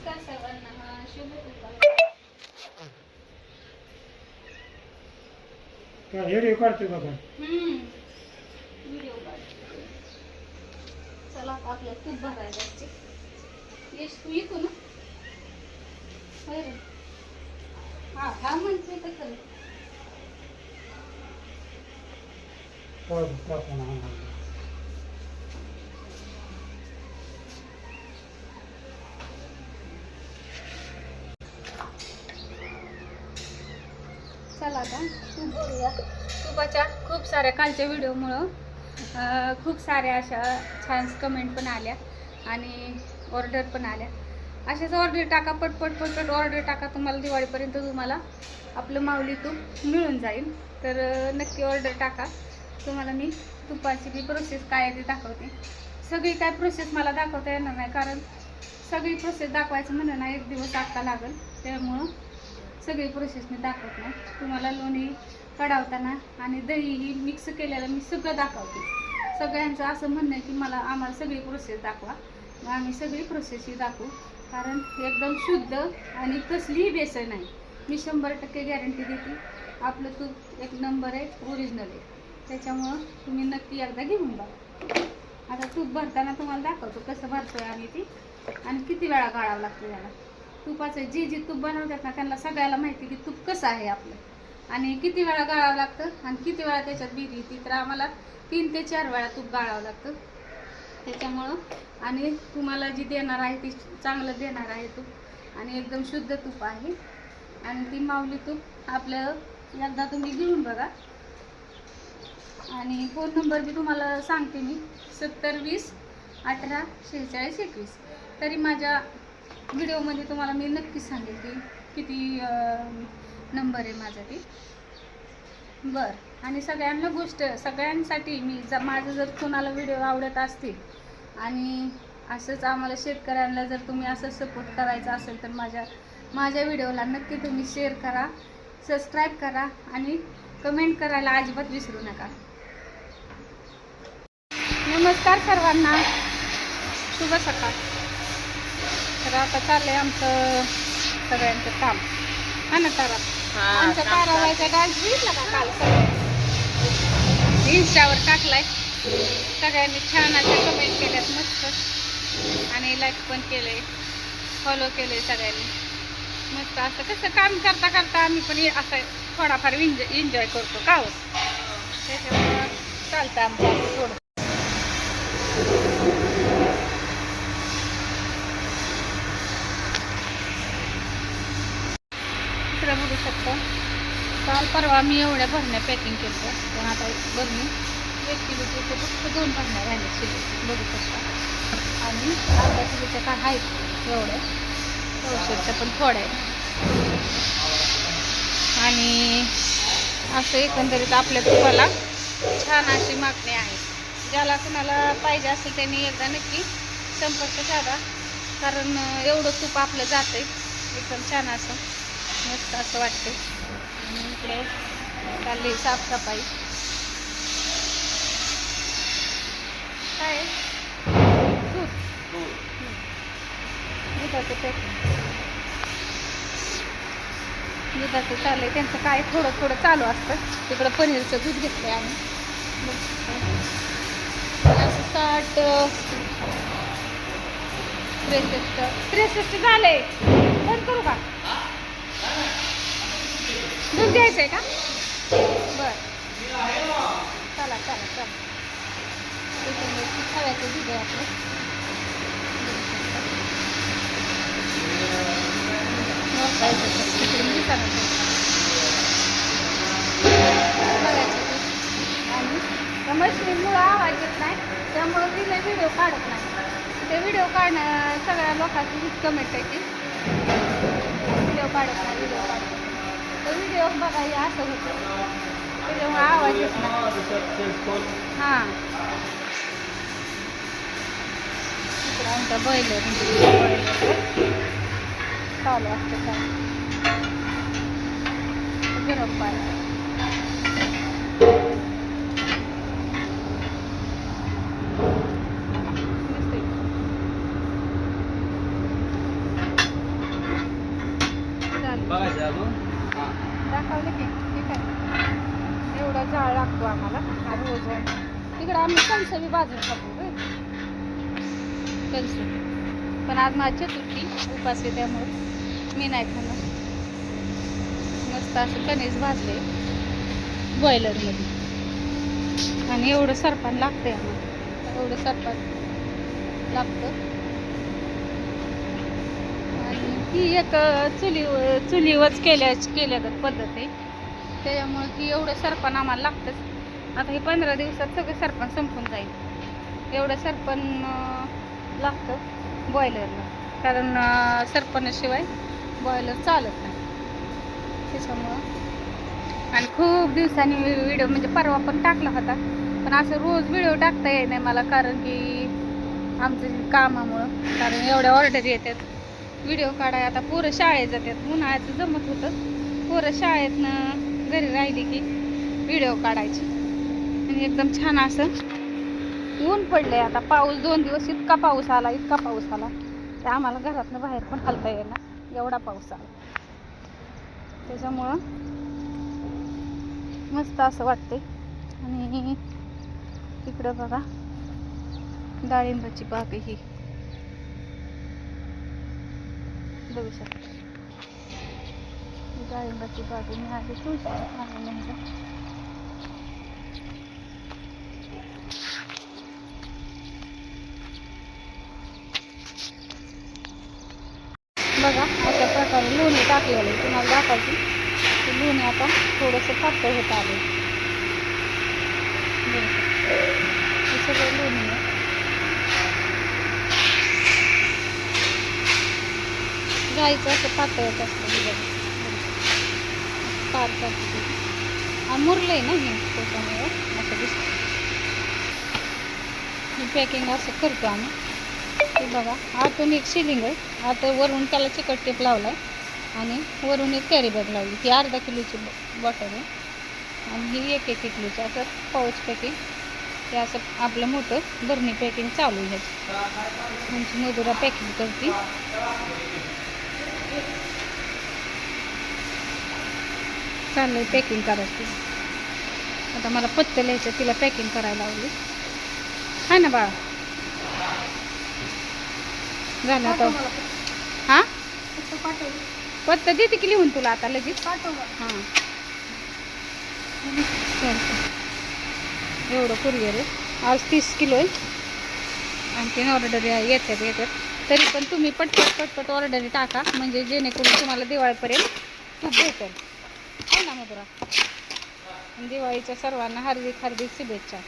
नमस्कार सर्वांना. शुभ व्हिडिओ काढतोय बाबा. व्हिडिओ चला आता आपल्याला तूप भरायला यश तू येतो ना? हा हा म्हणते तर खरं. झाला आता तुपाच्या खूप साऱ्या कालच्या व्हिडिओमुळं. खूप साऱ्या अशा छान कमेंट पण आल्या आणि ऑर्डर पण आल्या. अशाच ऑर्डर टाका पटपट पटपट ऑर्डर टाका. तुम्हाला दिवाळीपर्यंत तुम्हाला आपलं माऊली तूप मिळून जाईल. तर नक्की ऑर्डर टाका. तुम्हाला मी तुपाची जी प्रोसेस काय आहे ते दाखवते. सगळी काय प्रोसेस मला दाखवता येणार नाही कारण सगळी प्रोसेस दाखवायचं म्हणणं ना एक दिवस आत्ता लागेल. त्यामुळं सगळी प्रोसेस मी दाखवत नाही. तुम्हाला लोणी कढावताना आणि दही ही मिक्स केलेलं मी सगळं दाखवते. सगळ्यांचं असं म्हणणं आहे की मला आम्हाला सगळी प्रोसेस दाखवा. मग आम्ही सगळी प्रोसेस ही दाखवू. कारण एकदम शुद्ध आणि कसलीही बेसन नाही. मी शंभर टक्के गॅरंटी देते. आपलं तूप एक नंबर आहे ओरिजिनल आहे. त्याच्यामुळं तुम्ही नक्की एकदा घेऊन बघा. आता तूप भरताना तुम्हाला दाखवतो कसं भरतोय आम्ही ती. आणि किती वेळा गाळावं लागतं याला तुपाचं जे जे तूप बनवतात ना त्यांना सगळ्याला माहिती की तूप कसं आहे आपलं. आणि किती वेळा गाळावं लागतं आणि किती वेळा त्याच्यात बीर येते तर आम्हाला तीन ते चार वेळा तूप गाळावं लागतं. त्याच्यामुळं आणि तुम्हाला जी देणार आहे ती चांगलं देणार आहे तूप. आणि एकदम शुद्ध तूप आहे. आणि ती माऊली तूप आपलं एकदा तुम्ही घेऊन बघा. आणि फोन नंबर बी तुम्हाला सांगते मी सत्तर वीस अठरा शेहेचाळीस एकवीस. तरी माझ्या व्हिडिओमध्ये तुम्हाला मी नक्की सांगेल की किती नंबर आहे माझा ती. बरं आणि सगळ्यांना गोष्ट सगळ्यांसाठी मी ज माझं जर कोणाला व्हिडिओ आवडत असतील आणि असंच आम्हाला शेतकऱ्यांना जर तुम्ही असं सपोर्ट करायचा असेल तर माझ्या माझ्या व्हिडिओला नक्की तुम्ही शेअर करा सबस्क्राईब करा आणि कमेंट करायला अजिबात विसरू नका. नमस्कार सर्वांना. शुभ सकाळ. तर आता चाललंय आमचं सगळ्यांचं काम. हा ना तारा? आमच्या ताराबाईचा डान्स बघितला का काल इंस्टावर टाकलाय. सगळ्यांनी छान अशा कमेंट केल्यात मस्त. आणि लाईक पण केलंय. फॉलो केलंय सगळ्यांनी. मस्त असं कसं काम करता करता आम्ही पण असं थोडाफार एन्जॉय एन्जॉय करतो का हो? त्याच्यामुळं चालतं आमचं थोडं. इकडे काल परवा मी एवढ्या भरण्या पॅकिंग केलं पण आता भरणी एक किलोचे ते फक्त दोन भरण्या राहिल्या शिल्लक. बघू शकता आणि अर्धा किलोच्या काय आहेत एवढ्या. औषधच्या पण थोड्या आहेत. आणि असं एकंदरीत आपल्या तुपाला छान अशी मागणी आहे. ज्याला कुणाला पाहिजे असेल त्यांनी एकदा नक्की संपर्क साधा. कारण एवढं तूप आपलं जातंय. एकदम छान असं. मस्त असं वाटतं आणि इकडे चालली साफसफाई. काय? दूध. दुधाचं पॅक दुधाचं चाललंय. त्यांचं काय थोडं थोडं चालू असतं. तिकडं पनीरचं दूध घेतलं आहे आम्ही. असं साठ त्रेसष्ट. त्रेसष्ट आहे बंद करू का? दूध घ्यायचंय का? बर. चला चला चला. त्याच्यामुळे खव्याचं दूध आहे आपलं. मोकायचं मी करत आणि आवाज येत नाही त्यामुळं मी व्हिडिओ काढत नाही. ते व्हिडिओ काढणं सगळ्या लोकांची हीच कमेंट आहे की व्हिडिओ काढत नाही व्हिडिओ काढत नाही. तर व्हिडिओ बघा हे असं होतं. त्याच्यामुळे आवाज येत नाही. हां. इकडं आमचा बैल आहे चालू असतं गरम पाणी नुसतं बघायचं अजून हां दाखवलं की ठीक आहे एवढा जाळ लागतो आम्हाला. आणि रोज तिकडं आम्ही कणसवी बाजून खातो होय. पण आज माझी चतुर्थी. उपास आहे त्यामुळे मी नाही खाणार. मस्त असं कणीस भाजले. बॉयलरमध्ये आणि एवढं सरपान लागतंय आम्हाला. एवढं सरपान लागतं. आणि ही एक चुली चुलीवरच केल्या केल्या पद्धत आहे. त्याच्यामुळे की एवढं सरपण आम्हाला लागतंच. आता हे पंधरा दिवसात सगळं सरपण संपून जाईल. एवढं सरपण लागतं बॉयलरला कारण सरपणाशिवाय बॉयलर चालत नाही. त्याच्यामुळं. आणि खूप दिवसांनी व्हिडिओ म्हणजे परवा पण टाकला होता. पण असं रोज व्हिडिओ टाकता येत नाही मला कारण की आमचं कामामुळं. कारण एवढ्या ऑर्डर येतात. व्हिडिओ काढाय आता पोरं शाळेत जातात. उन्हाळ्याचं जमत होतं. पोरं शाळेतनं घरी राहिली की व्हिडिओ काढायची. आणि एकदम छान असं ऊन पडले आता. पाऊस दोन दिवस इतका पाऊस आला इतका पाऊस आला. ते आम्हाला घरातनं बाहेर पण हलता येईना. एवढा पाऊस आला. त्याच्यामुळं मस्त असं वाटते आणि तिकडं बघा डाळिंबाची बाग आहे ही. बघू शकता. डाळिंबाची बाग आहे. मी आधी तुळशी बघा अशा प्रकारे लोणी टाकलेलं आहे तुम्हाला दाखवते ते लोणी आता थोडंसं पातळ होत आलं बघू हे सगळं लोणी आहे गाईचं असं पातळच असतं बघा. पार करते मुरलं आहे ना हे त्याच्यामुळे असं दिसतं. पॅकिंग असं करतो आम्ही. ते बघा आतून एक शिलिंग आहे. आता वरून त्याला चिकट टेप लावला आहे आणि वरून एक कॅरी बॅग लावली. ही अर्धा किलोची बॉटल आहे. आणि ही एक एक किलोची असं पाऊच पॅकिंग ते असं आपलं मोठं बरणी पॅकिंग चालू आहे. ह्याची आमची मधुरा पॅकिंग करते. चाललंय पॅकिंग करायची. आता मला पत्ते लिहायचं तिला पॅकिंग करायला लावली. हा ना बाळा. झालं आता. हा? पत्ता देते की लिहून तुला आता लगेच? हां. चालतं एवढं कुरिअर आहे. आज तीस किलो आहे. आणखीन ऑर्डर येतात येतात तरी पण तुम्ही पटपट पटपट ऑर्डर टाका. म्हणजे जेणेकरून तुम्हाला दिवाळीपर्यंत खूप भेटेल. हो ना मधुरा. दिवाळीच्या सर्वांना हार्दिक हार्दिक शुभेच्छा.